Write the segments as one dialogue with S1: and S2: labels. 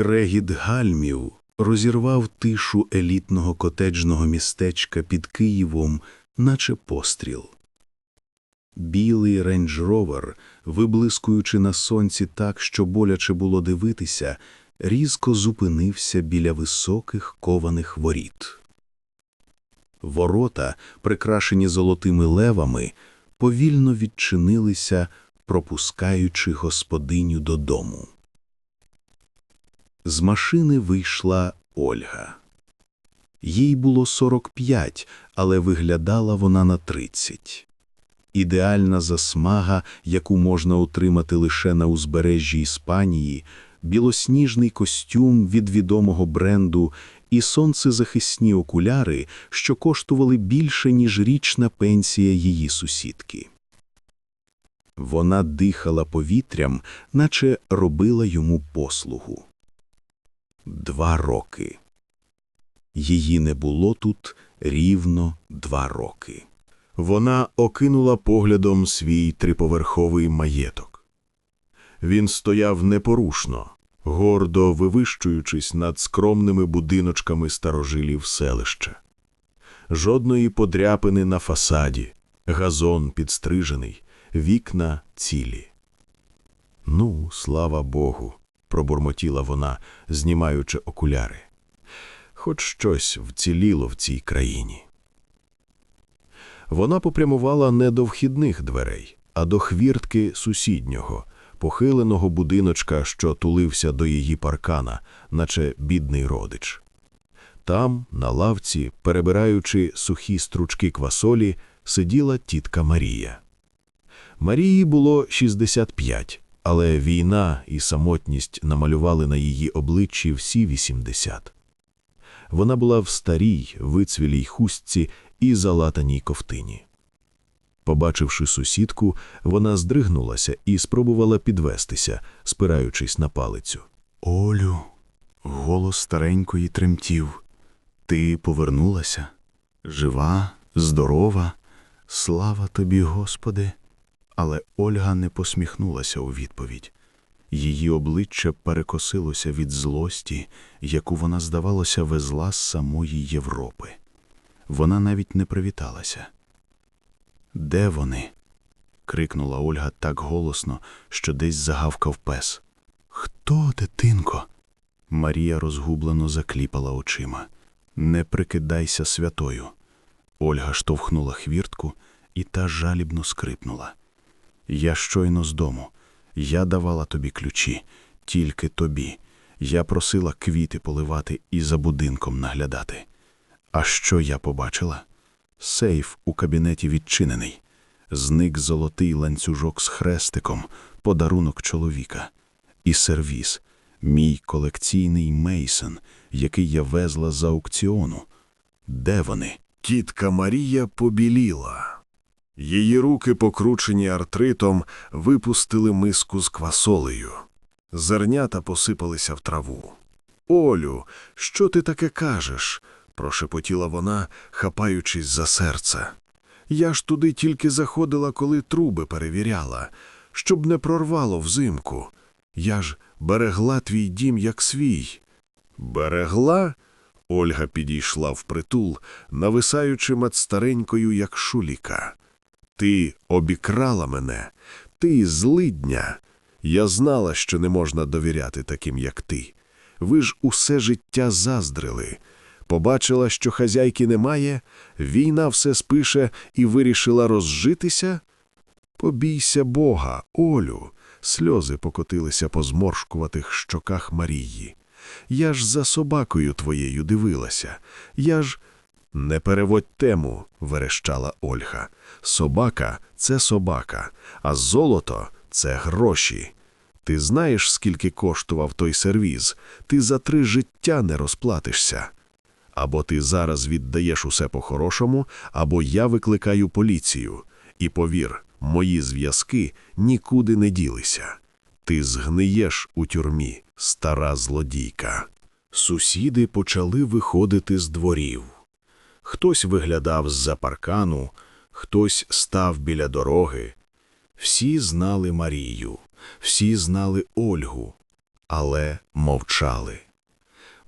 S1: Скрегіт гальмів розірвав тишу елітного котеджного містечка під Києвом, наче постріл. Білий рейндж-ровер, виблискуючи на сонці так, що боляче було дивитися, різко зупинився біля високих кованих воріт. Ворота, прикрашені золотими левами, повільно відчинилися, пропускаючи господиню додому. З машини вийшла Ольга. Їй було 45, але виглядала вона на 30. Ідеальна засмага, яку можна отримати лише на узбережжі Іспанії, білосніжний костюм від відомого бренду і сонцезахисні окуляри, що коштували більше, ніж річна пенсія її сусідки. Вона дихала повітрям, наче робила йому послугу. Два роки. Її не було тут рівно два роки.
S2: Вона окинула поглядом свій триповерховий маєток. Він стояв непорушно, гордо вивищуючись над скромними будиночками старожилів селища. Жодної подряпини на фасаді, газон підстрижений, вікна цілі. Ну, слава Богу, пробурмотіла вона, знімаючи окуляри. Хоч щось вціліло в цій країні. Вона попрямувала не до вхідних дверей, а до хвіртки сусіднього, похиленого будиночка, що тулився до її паркана, наче бідний родич. Там, на лавці, перебираючи сухі стручки квасолі, сиділа тітка Марія. Марії було 65, але війна і самотність намалювали на її обличчі всі 80. Вона була в старій, вицвілій хустці і залатаній ковтині. Побачивши сусідку, вона здригнулася і спробувала підвестися, спираючись на палицю.
S1: Олю, голос старенької тремтів. Ти повернулася? Жива, здорова, слава тобі, Господи. Але Ольга не посміхнулася у відповідь. Її обличчя перекосилося від злості, яку вона, здавалося, везла з самої Європи. Вона навіть не привіталася. Де вони? крикнула Ольга так голосно, що десь загавкав пес. Хто, дитинко? Марія розгублено закліпала очима. Не прикидайся святою. Ольга штовхнула хвіртку, і та жалібно скрипнула. Я щойно з дому. Я давала тобі ключі, тільки тобі. Я просила квіти поливати і за будинком наглядати. А що я побачила? Сейф у кабінеті відчинений. Зник золотий ланцюжок з хрестиком, подарунок чоловіка. І сервіз, мій колекційний Мейсон, який я везла з аукціону. Де вони?
S2: Тітка Марія побіліла. Її руки, покручені артритом, випустили миску з квасолею. Зернята посипалися в траву. Олю, що ти таке кажеш? прошепотіла вона, хапаючись за серце. Я ж туди тільки заходила, коли труби перевіряла, щоб не прорвало взимку. Я ж берегла твій дім як свій. Берегла? Ольга підійшла впритул, нависаючи над старенькою, як шуліка. Ти обікрала мене, ти злидня. Я знала, що не можна довіряти таким, як ти. Ви ж усе життя заздрили. Побачила, що хазяйки немає, війна все спише і вирішила розжитися? Побійся Бога, Олю. Сльози покотилися по зморшкуватих щоках Марії. Я ж за собакою твоєю дивилася. Я ж. Не переводь тему, верещала Ольга. Собака це собака, а золото це гроші. Ти знаєш, скільки коштував той сервіз? Ти за три життя не розплатишся. Або ти зараз віддаєш усе по-хорошому, або я викликаю поліцію. І повір, мої зв'язки нікуди не ділися. Ти згниєш у тюрмі, стара злодійка. Сусіди почали виходити з дворів. Хтось виглядав з-за паркану, хтось став біля дороги. Всі знали Марію, всі знали Ольгу.
S1: але мовчали.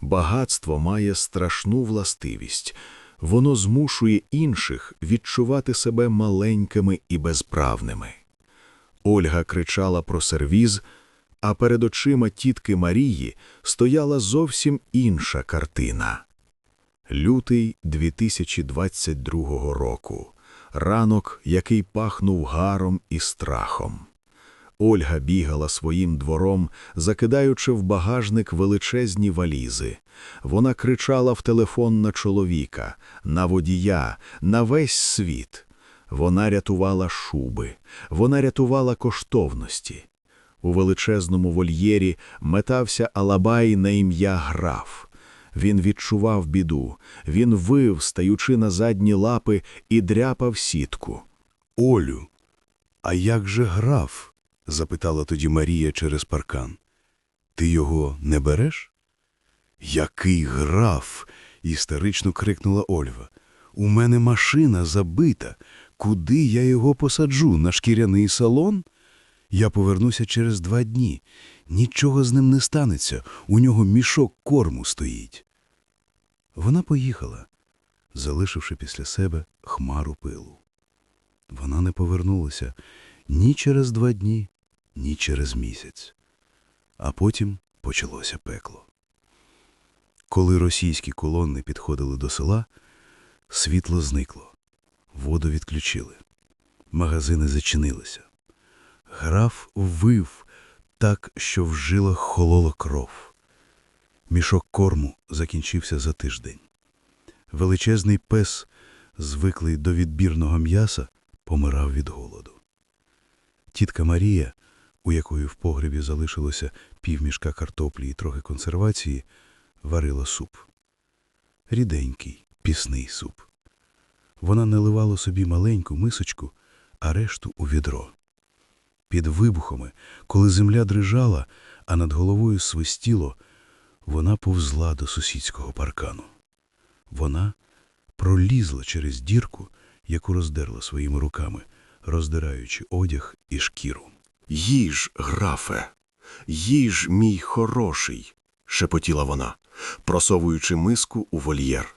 S1: Багатство має страшну властивість. Воно змушує інших відчувати себе маленькими і безправними. Ольга кричала про сервіз, а перед очима тітки Марії стояла зовсім інша картина. Лютий 2022 року. Ранок, який пахнув гаром і страхом. Ольга бігала своїм двором, закидаючи в багажник величезні валізи. Вона кричала в телефон на чоловіка, на водія, на весь світ. Вона рятувала шуби, вона рятувала коштовності. У величезному вольєрі метався Алабай на ім'я граф. Він відчував біду, він вив, стаючи на задні лапи, і дряпав сітку.
S3: Олю, а як же граф? запитала тоді Марія через паркан. Ти його не береш? Який граф? істерично крикнула Ольга. У мене машина забита. Куди я його посаджу? На шкіряний салон? Я повернуся через два дні. Нічого з ним не станеться. У нього мішок корму стоїть. Вона поїхала, залишивши після себе хмару пилу. Вона не повернулася ні через два дні, ні через місяць. А потім почалося пекло. Коли російські колони підходили до села, світло зникло, воду відключили, магазини зачинилися. Граф вив так, що в жилах холола кров. Мішок корму закінчився за тиждень. Величезний пес, звиклий до відбірного м'яса, помирав від голоду. Тітка Марія, у якої в погребі залишилося півмішка картоплі і трохи консервації, варила суп. Ріденький, пісний суп. Вона наливала собі маленьку мисочку, а решту у відро. Під вибухами, коли земля дрижала, а над головою свистіло, вона повзла до сусідського паркану. Вона пролізла через дірку, яку роздерла своїми руками, роздираючи одяг і шкіру.
S2: Їж, графе, їж, мій хороший, шепотіла вона, просовуючи миску у вольєр.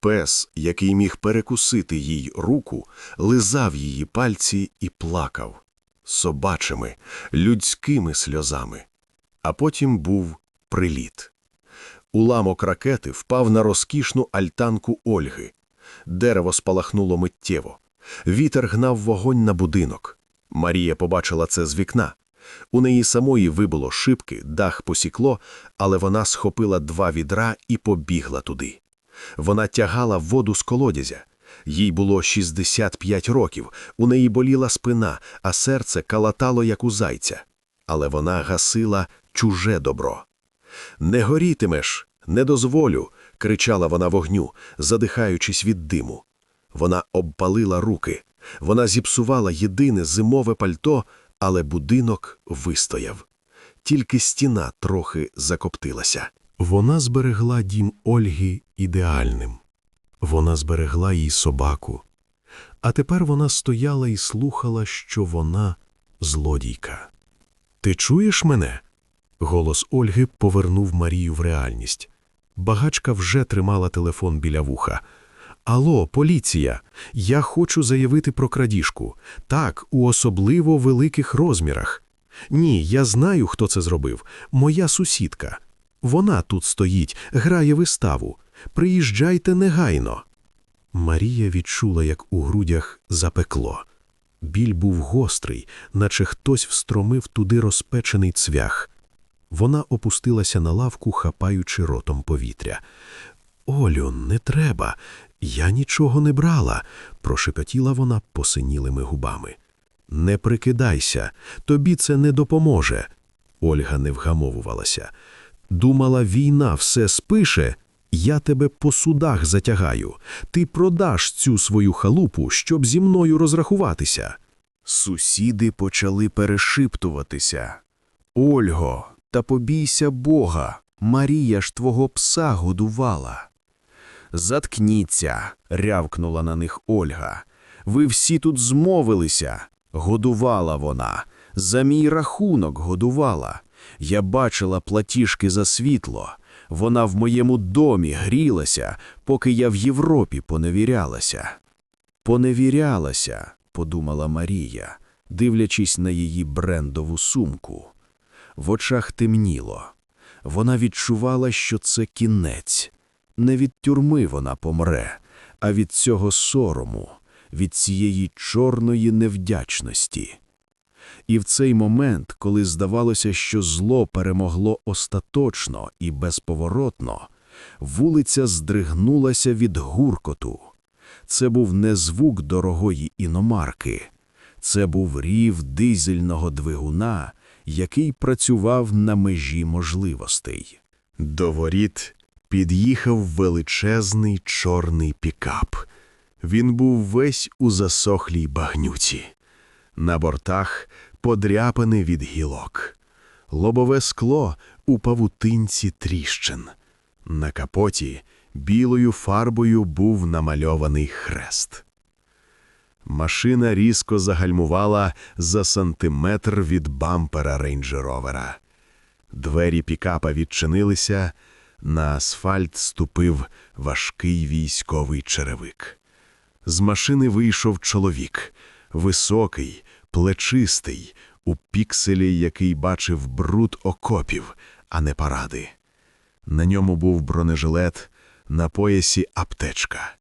S2: Пес, який міг перекусити їй руку, лизав її пальці і плакав собачими, людськими сльозами. А потім був приліт. Уламок ракети впав на розкішну альтанку Ольги. Дерево спалахнуло миттєво. Вітер гнав вогонь на будинок. Марія побачила це з вікна. У неї самої вибило шибки, дах посікло, але вона схопила два відра і побігла туди. Вона тягала воду з колодязя. Їй було 65 років, у неї боліла спина, а серце калатало, як у зайця. Але вона гасила чуже добро. Не горітимеш, не дозволю, кричала вона вогню, задихаючись від диму. Вона обпалила руки. Вона зіпсувала єдине зимове пальто, але будинок вистояв. Тільки стіна трохи закоптилася. Вона зберегла дім Ольги ідеальним. Вона зберегла їй собаку. А тепер вона стояла і слухала, що вона злодійка. Ти чуєш мене? Голос Ольги повернув Марію в реальність. Багачка вже тримала телефон біля вуха. Алло, поліція, я хочу заявити про крадіжку. Так, у особливо великих розмірах. Ні, я знаю, хто це зробив. Моя сусідка. Вона тут стоїть, грає виставу. Приїжджайте негайно. Марія відчула, як у грудях запекло. Біль був гострий, наче хтось встромив туди розпечений цвях. Вона опустилася на лавку, хапаючи ротом повітря. Олю, не треба. Я нічого не брала, прошепотіла вона посинілими губами. Не прикидайся, тобі це не допоможе. Ольга не вгамовувалася. Думала, війна все спише, я тебе по судах затягаю. Ти продаш цю свою халупу, щоб зі мною розрахуватися. Сусіди почали перешиптуватися. Ольго, та побійся Бога, Марія ж твого пса годувала. Заткніться, рявкнула на них Ольга. Ви всі тут змовилися. Годувала вона. За мій рахунок годувала. Я бачила платіжки за світло. Вона в моєму домі грілася, поки я в Європі поневірялася. Поневірялася, подумала Марія, дивлячись на її брендову сумку. В очах темніло. Вона відчувала, що це кінець. Не від тюрми вона помре, а від цього сорому, від цієї чорної невдячності. І в цей момент, коли здавалося, що зло перемогло остаточно і безповоротно, вулиця здригнулася від гуркоту. Це був не звук дорогої іномарки, це був рів дизельного двигуна, який працював на межі можливостей.
S1: До воріт під'їхав величезний чорний пікап. Він був весь у засохлій багнюці. На бортах подряпини від гілок. Лобове скло у павутинці тріщин. На капоті білою фарбою був намальований хрест. Машина різко загальмувала за сантиметр від бампера рейнджеровера. Двері пікапа відчинилися, на асфальт ступив важкий військовий черевик. З машини вийшов чоловік, високий, плечистий, у пікселі, який бачив бруд окопів, а не паради. На ньому був бронежилет, на поясі аптечка.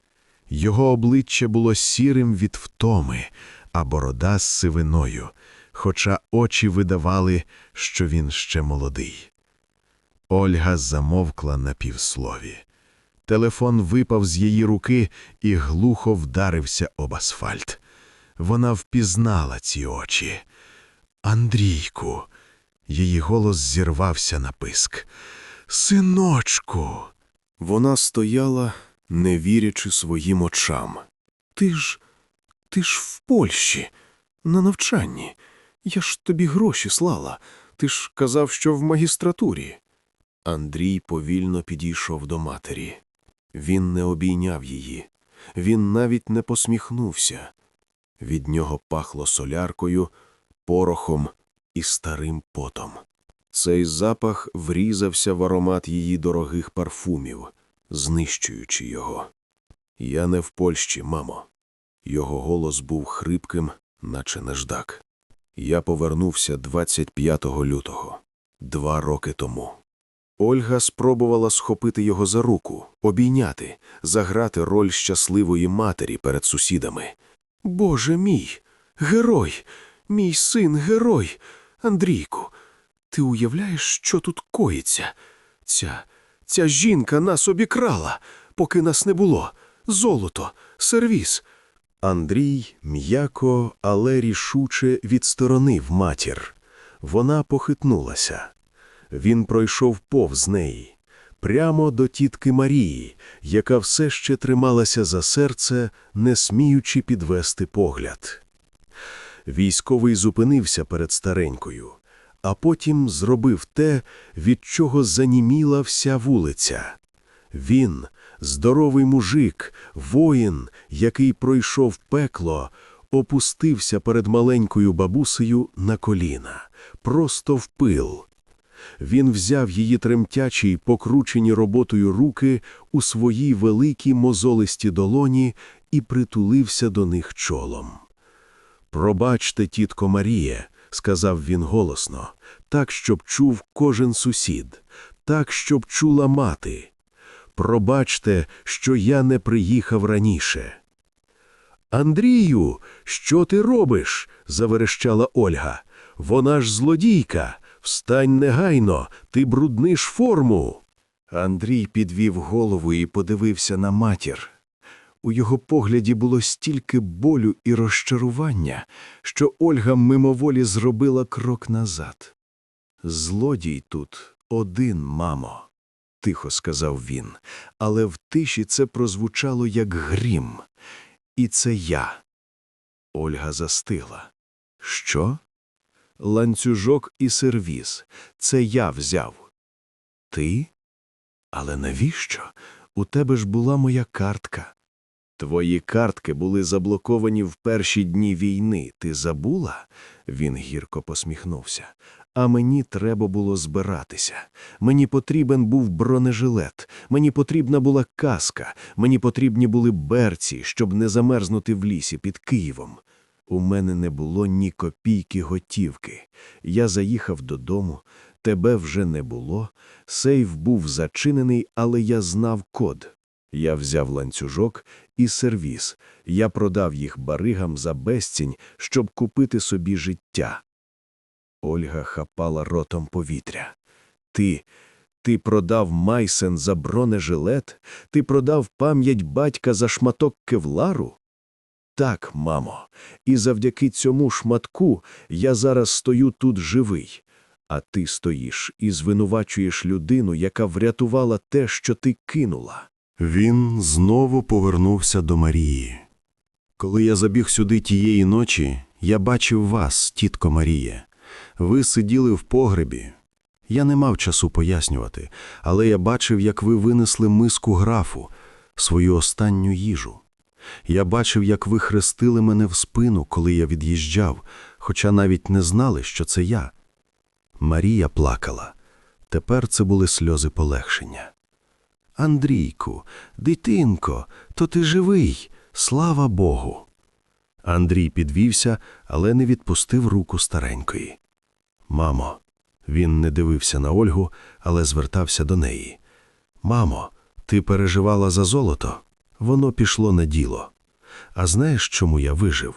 S1: Його обличчя було сірим від втоми, а борода з сивиною, хоча очі видавали, що він ще молодий. Ольга замовкла на півслові. Телефон випав з її руки і глухо вдарився об асфальт. Вона впізнала ці очі. Андрійку. Її голос зірвався на писк. Синочку.
S2: Вона стояла, не вірячи своїм очам. Ти ж, ти ж в Польщі, на навчанні. Я ж тобі гроші слала. Ти ж казав, що в магістратурі. Андрій повільно підійшов до матері. Він не обійняв її. Він навіть не посміхнувся. Від нього пахло соляркою, порохом і старим потом. Цей запах врізався в аромат її дорогих парфумів, знищуючи його. Я не в Польщі, мамо. Його голос був хрипким, наче неждак. Я повернувся 25 лютого, два роки тому. Ольга спробувала схопити його за руку, обійняти, заграти роль щасливої матері перед сусідами. Боже мій, герой, мій син герой, Андрійку, ти уявляєш, що тут коїться? Ця, ця жінка нас обікрала, поки нас не було. Золото, сервіс. Андрій м'яко, але рішуче відсторонив матір. Вона похитнулася. Він пройшов повз неї, прямо до тітки Марії, яка все ще трималася за серце, не сміючи підвести погляд. Військовий зупинився перед старенькою, а потім зробив те, від чого заніміла вся вулиця. Він, здоровий мужик, воїн, який пройшов пекло, опустився перед маленькою бабусею на коліна, просто в пил. Він взяв її тремтячі й покручені роботою руки у свої великі мозолисті долоні і притулився до них чолом. Пробачте, тітко Маріє, сказав він голосно, так, щоб чув кожен сусід, так, щоб чула мати. Пробачте, що я не приїхав раніше. Андрію, що ти робиш? заверещала Ольга. Вона ж злодійка. Встань негайно, ти брудниш форму. Андрій підвів голову і подивився на матір. У його погляді було стільки болю і розчарування, що Ольга мимоволі зробила крок назад. Злодій тут один, мамо, тихо сказав він, але в тиші це прозвучало як грім. І це я. Ольга застигла. Що? Ланцюжок і сервіз. Це я взяв. Ти? Але навіщо? У тебе ж була моя картка. Твої картки були заблоковані в перші дні війни. Ти забула? Він гірко посміхнувся. А мені треба було збиратися. Мені потрібен був бронежилет, мені потрібна була каска, мені потрібні були берці, щоб не замерзнути в лісі під Києвом. У мене не було ні копійки готівки. Я заїхав додому, тебе вже не було. Сейф був зачинений, але я знав код. Я взяв ланцюжок і сервіз. Я продав їх баригам за безцінь, щоб купити собі життя. Ольга хапала ротом повітря. Ти, ти продав майсен за бронежилет? Ти продав пам'ять батька за шматок кевлару? Так, мамо, і завдяки цьому шматку я зараз стою тут живий. А ти стоїш і звинувачуєш людину, яка врятувала те, що ти кинула.
S3: Він знову повернувся до Марії. Коли я забіг сюди тієї ночі, я бачив вас, тітко Маріє. Ви сиділи в погребі. Я не мав часу пояснювати, але я бачив, як ви винесли миску графу, свою останню їжу. Я бачив, як ви хрестили мене в спину, коли я від'їжджав, хоча навіть не знали, що це я. Марія плакала. Тепер це були сльози полегшення. Андрійку, дитинко, то ти живий, слава Богу. Андрій підвівся, але не відпустив руку старенької. Мамо, він не дивився на Ольгу, але звертався до неї. Мамо, ти переживала за золото? Воно пішло на діло. А знаєш, чому я вижив?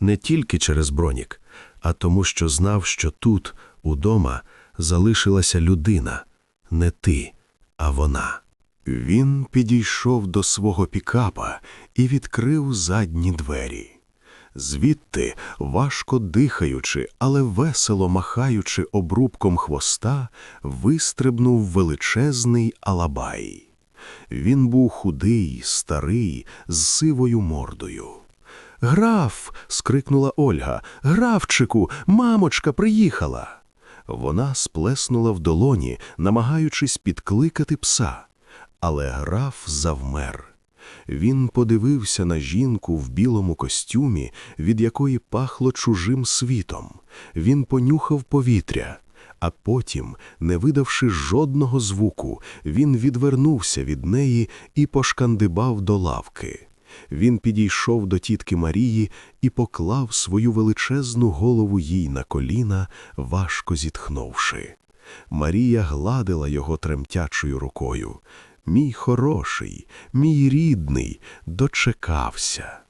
S3: Не тільки через бронік, а тому, що знав, що тут, удома, залишилася людина, не ти, а вона. Він підійшов до свого пікапа і відкрив задні двері. Звідти, важко дихаючи, але весело махаючи обрубком хвоста, вистрибнув величезний алабай. Він був худий, старий, з сивою мордою. Граф. скрикнула Ольга. Графчику, мамочка приїхала. Вона сплеснула в долоні, намагаючись підкликати пса. Але граф завмер. Він подивився на жінку в білому костюмі, від якої пахло чужим світом. Він понюхав повітря. А потім, не видавши жодного звуку, він відвернувся від неї і пошкандибав до лавки. Він підійшов до тітки Марії і поклав свою величезну голову їй на коліна, важко зітхнувши. Марія гладила його тремтячою рукою. Мій хороший, мій рідний, дочекався.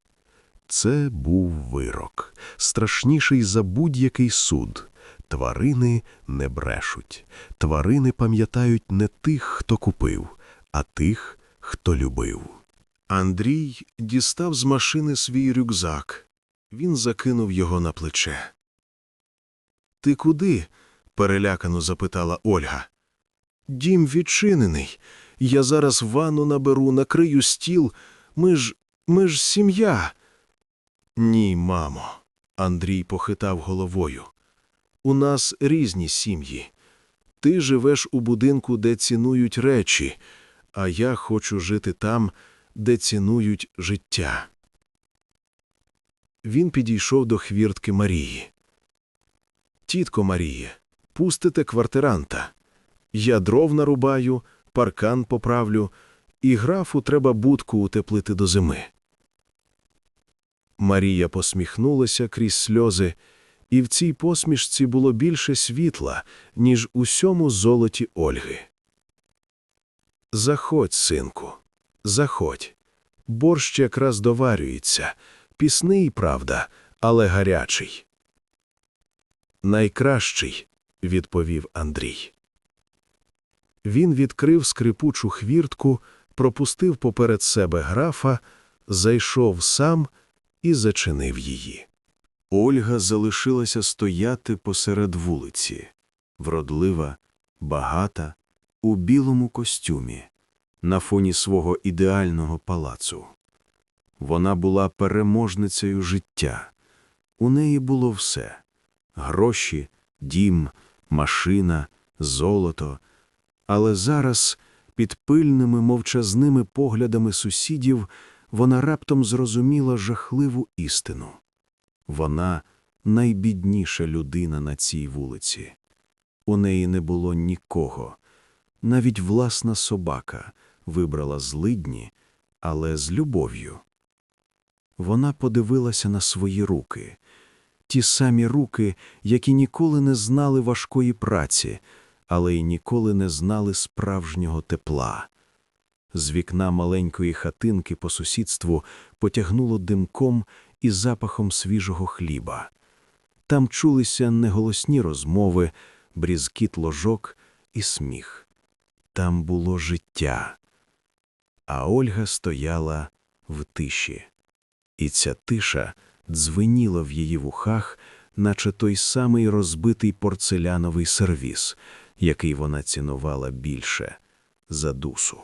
S3: Це був вирок, страшніший за будь-який суд. Тварини не брешуть. Тварини пам'ятають не тих, хто купив, а тих, хто любив. Андрій дістав з машини свій рюкзак. Він закинув його на плече. Ти куди? перелякано запитала Ольга. Дім відчинений. Я зараз ванну наберу, накрию стіл. Ми ж. ми ж сім'я. Ні, мамо. Андрій похитав головою. У нас різні сім'ї. Ти живеш у будинку, де цінують речі, а я хочу жити там, де цінують життя. Він підійшов до хвіртки Марії. Тітко Маріє, пустите квартиранта. Я дров нарубаю, паркан поправлю, і графу треба будку утеплити до зими. Марія посміхнулася крізь сльози, і в цій посмішці було більше світла, ніж усьому золоті Ольги. Заходь, синку, заходь. Борщ якраз доварюється, пісний, правда, але гарячий. Найкращий, відповів Андрій. Він відкрив скрипучу хвіртку, пропустив поперед себе графа, зайшов сам і зачинив її. Ольга залишилася стояти посеред вулиці, вродлива, багата, у білому костюмі, на фоні свого ідеального палацу. Вона була переможницею життя. У неї було все гроші, дім, машина, золото. Але зараз, під пильними мовчазними поглядами сусідів, вона раптом зрозуміла жахливу істину. Вона найбідніша людина на цій вулиці.
S1: У неї не було нікого. Навіть власна собака вибрала злидні, але з любов'ю. Вона подивилася на свої руки, ті самі руки, які ніколи не знали важкої праці, але й ніколи не знали справжнього тепла. З вікна маленької хатинки по сусідству потягнуло димком і запахом свіжого хліба. Там чулися неголосні розмови, брізкіт ложок і сміх. Там було життя. А Ольга стояла в тиші. І ця тиша дзвеніла в її вухах, наче той самий розбитий порцеляновий сервіс, який вона цінувала більше за дусу.